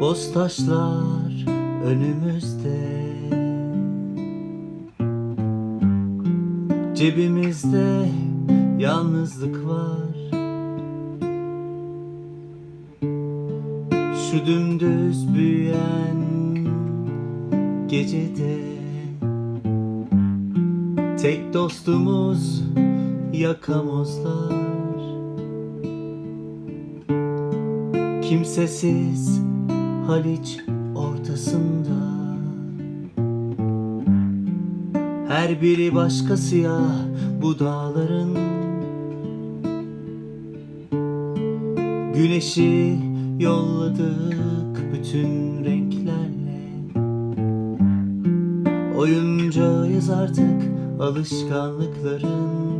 Toz taşlar önümüzde. Cebimizde yalnızlık var. Şu dümdüz büyüyen gecede. Tek dostumuz yakamozlar. Kimsesiz Haliç ortasında. Her biri başka siyah bu dağların. Güneşi yolladık bütün renklerle. Oyuncağız artık alışkanlıkların.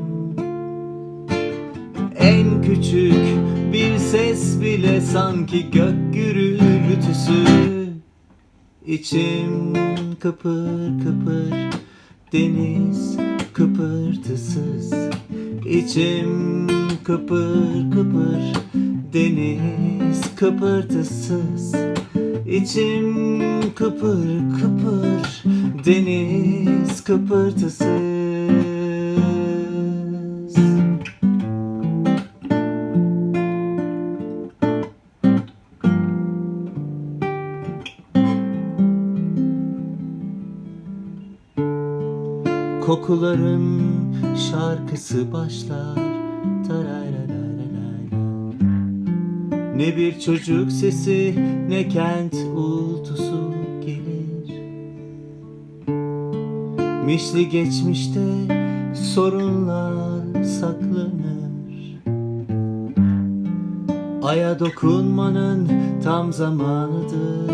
En küçük bir ses bile sanki gök gürültüsü İçim kıpır kıpır deniz kıpırtısız. İçim kıpır kıpır deniz kıpırtısız. İçim kıpır kıpır deniz kıpırtısız Kokuların şarkısı başlar. Ne bir çocuk sesi ne kent uğultusu gelir. Mişli geçmişte sorunlar saklanır. Aya dokunmanın tam zamanıdır.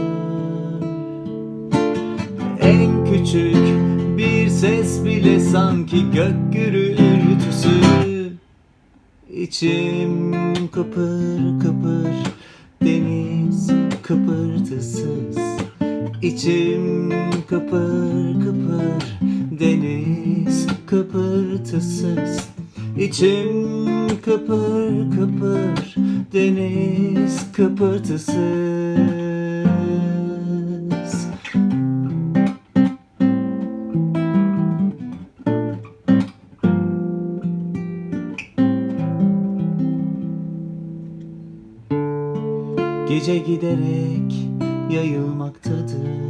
En küçük ses bile sanki gök gürültüsü. İçim kıpır kıpır deniz kıpırtısız. İçim kıpır kıpır deniz kıpırtısız. İçim kıpır kıpır deniz kıpırtısız Gece giderek yayılmaktadır.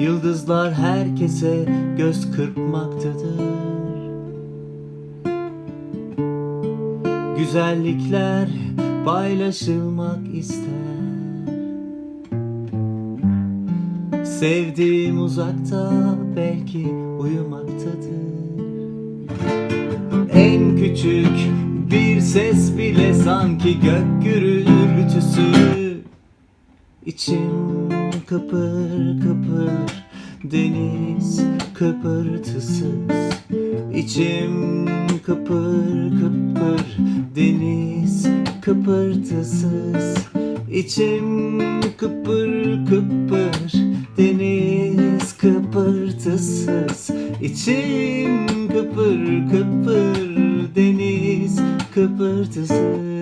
Yıldızlar herkese göz kırpmaktadır. Güzellikler paylaşılmak ister. Sevdiğim uzakta belki uyumaktadır. En küçük bir ses bile sanki gök gürültüsü. İçim kıpır kıpır deniz kıpırtısız. İçim kıpır kıpır deniz kıpırtısız. İçim kıpır kıpır deniz kıpırtısız. İçim kıpırtısı.